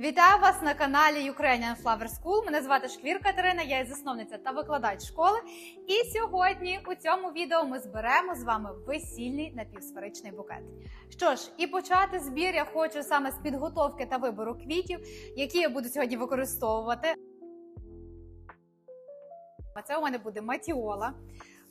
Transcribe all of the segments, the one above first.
Вітаю вас на каналі Ukrainian Flower School. Мене звати Шквір Катерина, я є засновниця та викладач школи. І сьогодні у цьому відео ми зберемо з вами весільний напівсферичний букет. Що ж, і почати збір я хочу саме з підготовки та вибору квітів, які я буду сьогодні використовувати. А це у мене буде матіола.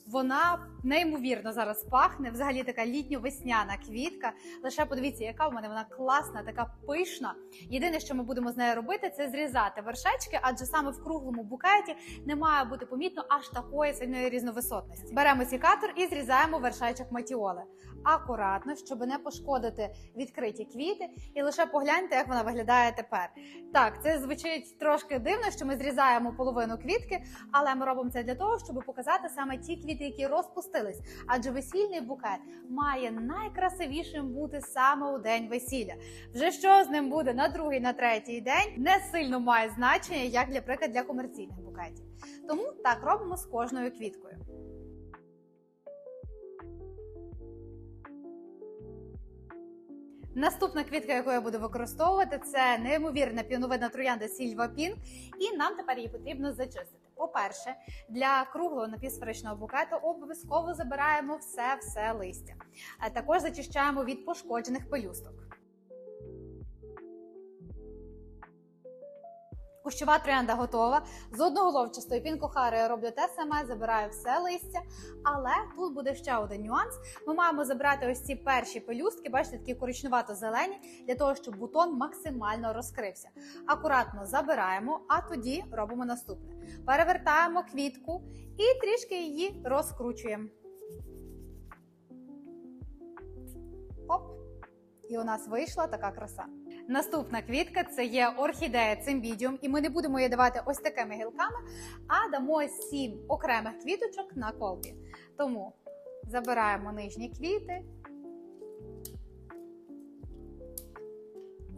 Вона неймовірно зараз пахне. Взагалі така літньо-весняна квітка. Лише подивіться, яка в мене вона класна, така пишна. Єдине, що ми будемо з нею робити, це зрізати вершечки, адже саме в круглому букеті не має бути помітно аж такої сильної різновисотності. Беремо сікатор і зрізаємо вершечок матіоли. Акуратно, щоб не пошкодити відкриті квіти, і лише погляньте, як вона виглядає тепер. Так, це звучить трошки дивно, що ми зрізаємо половину квітки, але ми робимо це для того, щоб показати саме ті квіти, які розпустились. Адже весільний букет має найкрасивішим бути саме у день весілля. Вже що з ним буде на другий, на третій день, не сильно має значення, як для приклад для комерційних букетів. Тому так робимо з кожною квіткою. Наступна квітка, яку я буду використовувати, це неймовірна піоновидна троянда Сільва Пінк, і нам тепер її потрібно зачистити. По-перше, для круглого напівсферичного букету обов'язково забираємо все-все листя. А також зачищаємо від пошкоджених пелюсток. Кущова троянда готова. З одноголовчастої пінкохари я роблю те саме, забираю все листя. Але тут буде ще один нюанс. Ми маємо забрати ось ці перші пелюстки, бачите, такі коричневато-зелені, для того, щоб бутон максимально розкрився. Акуратно забираємо, а тоді робимо наступне: перевертаємо квітку і трішки її розкручуємо. Оп! І у нас вийшла така краса. Наступна квітка це є орхідея цимбідіум, і ми не будемо її давати ось такими гілками, а дамо сім окремих квіточок на колбі. Тому забираємо нижні квіти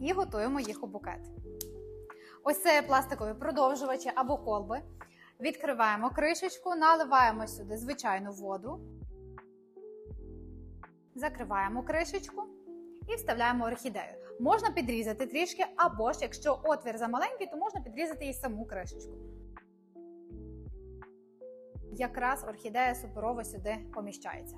і готуємо їх у букет. Ось це пластикові продовжувачі або колби. Відкриваємо кришечку, наливаємо сюди звичайну воду, закриваємо кришечку і вставляємо орхідею. Можна підрізати трішки, або ж якщо отвір замаленький, то можна підрізати і саму кришечку. Якраз орхідея суперово сюди поміщається.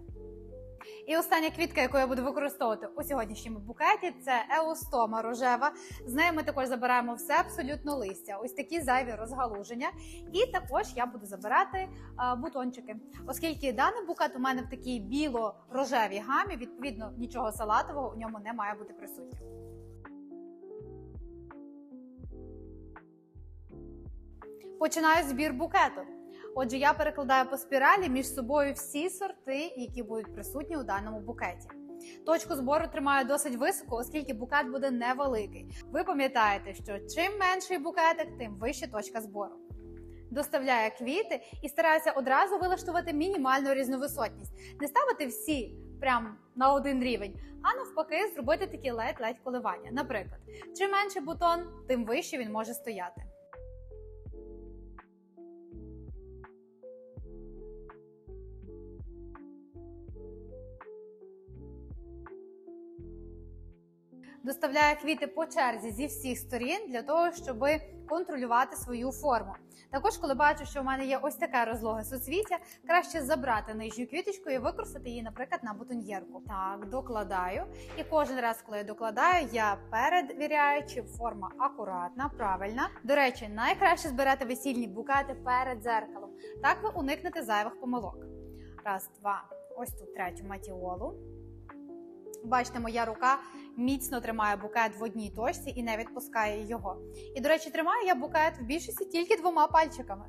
І остання квітка, яку я буду використовувати у сьогоднішньому букеті, це еустома рожева. З нею ми також забираємо все абсолютно листя, ось такі зайві розгалуження. І також я буду забирати а, бутончики, оскільки даний букет у мене в такій біло-рожевій гамі, відповідно, нічого салатового у ньому не має бути присутнім. Починаю збір букету. Отже, я перекладаю по спіралі між собою всі сорти, які будуть присутні у даному букеті. Точку збору тримаю досить високо, оскільки букет буде невеликий. Ви пам'ятаєте, що чим менший букетик, тим вища точка збору. Доставляю квіти і стараюся одразу вилаштувати мінімальну різновисотність, не ставити всі прям на один рівень, а навпаки, зробити такі ледь-ледь коливання. Наприклад, чим менший бутон, тим вище він може стояти. Доставляє квіти по черзі зі всіх сторін для того, щоб контролювати свою форму. Також, коли бачу, що в мене є ось таке розлоге суцвіття, краще забрати нижню квіточку і використати її, наприклад, на бутоньєрку. Так, докладаю. І кожен раз, коли я докладаю, я перевіряю, чи форма акуратна, правильна. До речі, найкраще збирати весільні букети перед дзеркалом. Так ви уникнете зайвих помилок. Раз, два. Ось тут третю матіолу. Бачите, моя рука міцно тримає букет в одній точці і не відпускає його. І, до речі, тримаю я букет в більшості тільки двома пальчиками.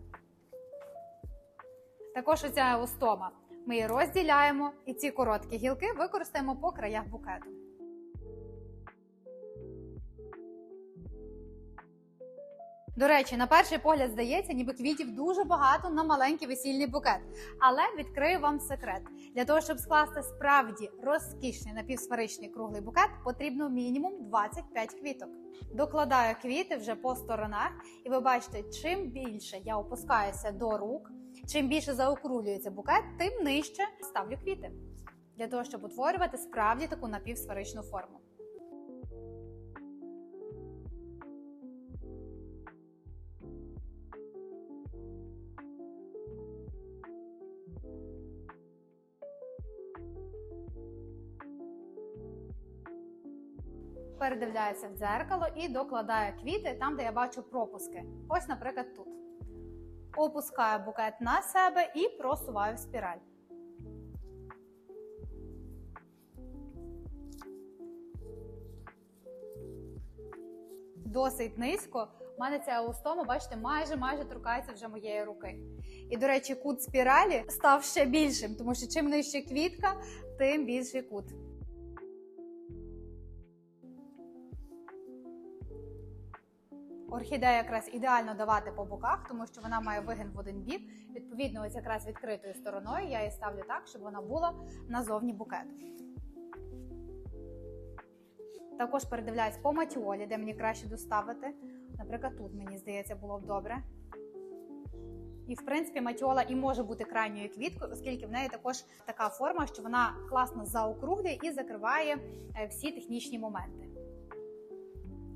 Також оця устома. Ми її розділяємо і ці короткі гілки використаємо по краях букету. До речі, на перший погляд здається, ніби квітів дуже багато на маленький весільний букет. Але відкрию вам секрет: для того, щоб скласти справді розкішний напівсферичний круглий букет, потрібно мінімум 25 квіток. Докладаю квіти вже по сторонах, і ви бачите, чим більше я опускаюся до рук, чим більше заокруглюється букет, тим нижче ставлю квіти. Для того, щоб утворювати справді таку напівсферичну форму. Передивляється в дзеркало і докладає квіти там, де я бачу пропуски. Ось, наприклад, тут. Опускаю букет на себе і просуваю спіраль. Досить низько. У мене ця елостома, бачите, майже майже торкається вже моєї руки. І, до речі, кут спіралі став ще більшим, тому що чим нижче квітка, тим більший кут. Орхідея якраз ідеально давати по боках, тому що вона має вигин в один бік. Відповідно, ось якраз відкритою стороною я її ставлю так, щоб вона була назовні букету. Також передивляюсь по матіолі, де мені краще доставити. Наприклад, тут мені здається було б добре. І, в принципі, матіола і може бути крайньою квіткою, оскільки в неї також така форма, що вона класно заокруглює і закриває е, всі технічні моменти.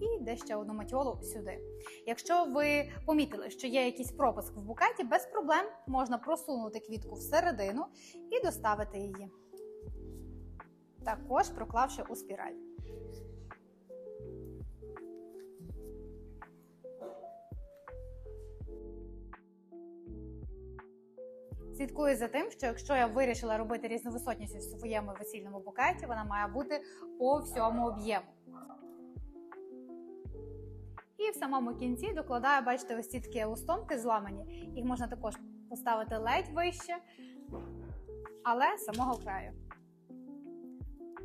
І де ще одну матіолу сюди. Якщо ви помітили, що є якийсь пропуск в букеті, без проблем можна просунути квітку всередину і доставити її. Також проклавши у спіраль. Слідкую за тим, що якщо я вирішила робити різновисотність у своєму весільному букеті, вона має бути по всьому об'єму. І в самому кінці докладаю, бачите, ось ці такі лустомки зламані. Їх можна також поставити ледь вище, але з самого краю.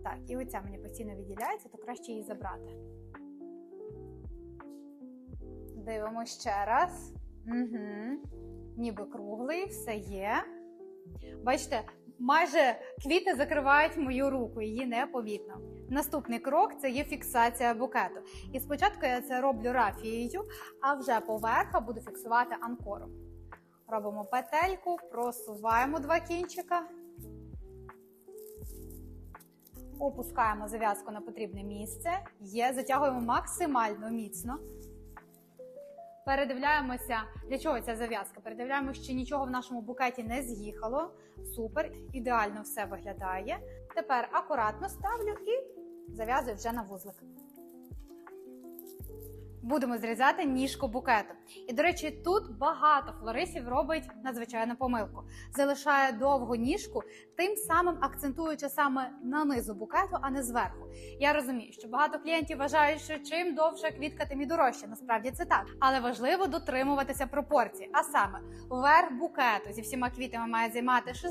Так, і оця мені постійно відділяється, то краще її забрати. Дивимося ще раз. Угу. Ніби круглий, все є. Бачите, майже квіти закривають мою руку, її непомітно. Наступний крок це є фіксація букету. І спочатку я це роблю рафією, а вже поверха буду фіксувати анкором. Робимо петельку, просуваємо два кінчика, опускаємо зав'язку на потрібне місце, є, затягуємо максимально міцно. Передивляємося, для чого ця зав'язка. Передивляємося, що нічого в нашому букеті не з'їхало. Супер, ідеально все виглядає. Тепер акуратно ставлю і зав'язую вже на вузлик. Будемо зрізати ніжку букету. І, до речі, тут багато флористів робить надзвичайну помилку. Залишає довгу ніжку, тим самим акцентуючи саме на низу букету, а не зверху. Я розумію, що багато клієнтів вважають, що чим довша квітка, тим і дорожче. Насправді це так. Але важливо дотримуватися пропорцій. А саме, верх букету зі всіма квітами має займати 60-65%,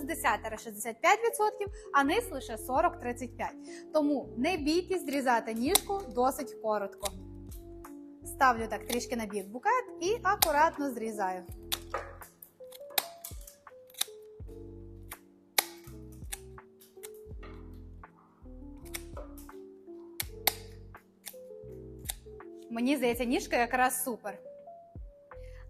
а низ лише 40-35%. Тому не бійтесь зрізати ніжку досить коротко. Ставлю так трішки на бік букет і акуратно зрізаю. Мені здається, ніжка якраз супер.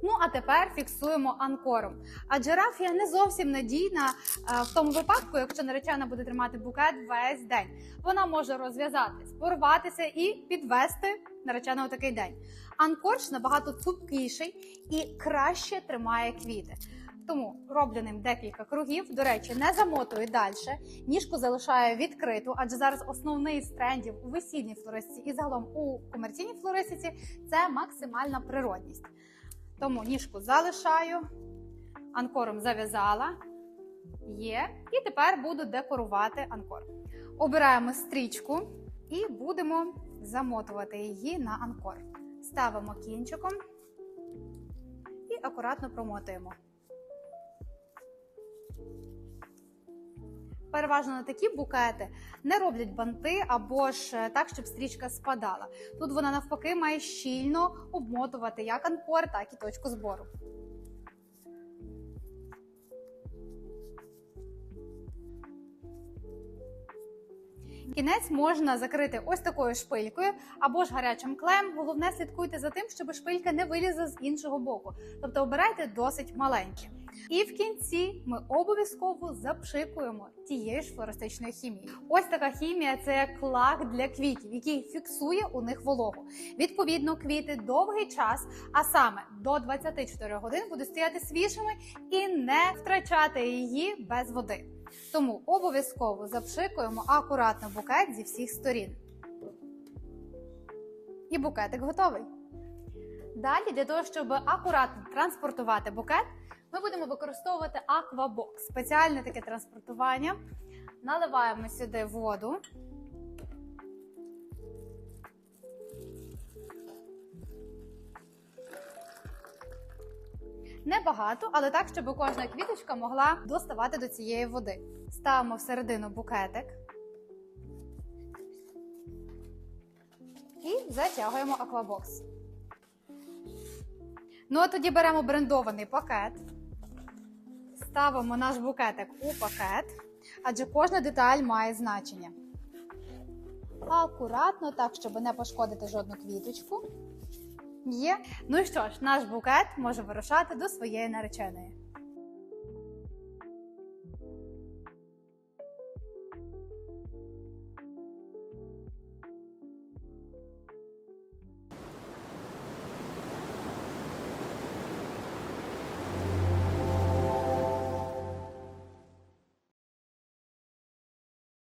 Ну, а тепер фіксуємо анкором. Адже рафія не зовсім надійна е, в тому випадку, якщо наречена буде тримати букет весь день. Вона може розв'язатись, порватися і підвести нареченого такий день. Анкор ж набагато цупкіший і краще тримає квіти. Тому роблю ним декілька кругів. До речі, не замотую далі. Ніжку залишаю відкриту, адже зараз основний з трендів у весільній флористиці і загалом у комерційній флористиці це максимальна природність. Тому ніжку залишаю, анкором зав'язала. Є. І тепер буду декорувати анкор. Обираємо стрічку і будемо замотувати її на анкор. Ставимо кінчиком і акуратно промотуємо. Переважно на такі букети не роблять банти або ж так, щоб стрічка спадала. Тут вона навпаки має щільно обмотувати як анкор, так і точку збору. Кінець можна закрити ось такою шпилькою або ж гарячим клеєм. Головне слідкуйте за тим, щоб шпилька не вилізла з іншого боку. Тобто обирайте досить маленькі. І в кінці ми обов'язково запшикуємо тією ж флористичною хімією. Ось така хімія це як лак для квітів, який фіксує у них вологу. Відповідно, квіти довгий час, а саме до 24 годин, будуть стояти свіжими і не втрачати її без води. Тому обов'язково запшикуємо акуратно букет зі всіх сторін. І букетик готовий. Далі, для того, щоб акуратно транспортувати букет, ми будемо використовувати аквабокс. Спеціальне таке транспортування. Наливаємо сюди воду. Небагато, але так, щоб кожна квіточка могла доставати до цієї води. Ставимо всередину букетик і затягуємо аквабокс. Ну а тоді беремо брендований пакет, ставимо наш букетик у пакет, адже кожна деталь має значення. Акуратно, так, щоб не пошкодити жодну квіточку. Є. Ну і що ж, наш букет може вирушати до своєї нареченої.